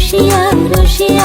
রসিয়া রসিয়া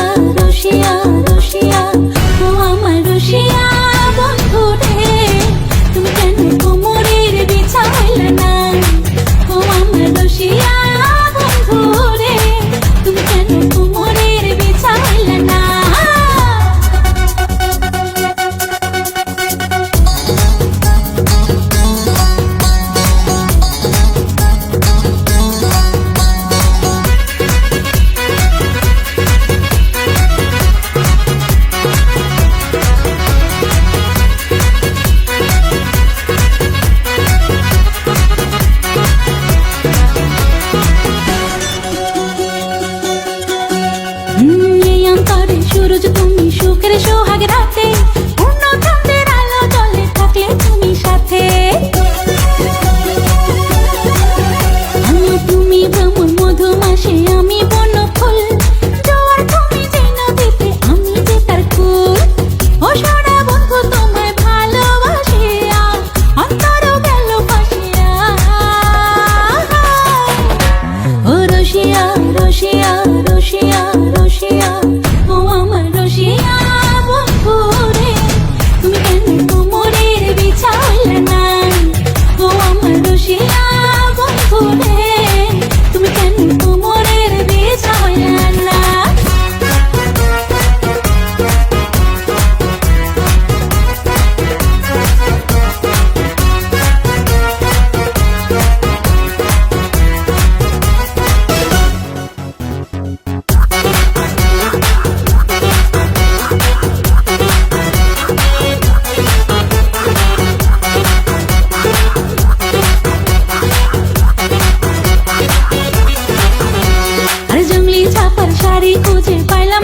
সুখের সোহাগ পাইলাম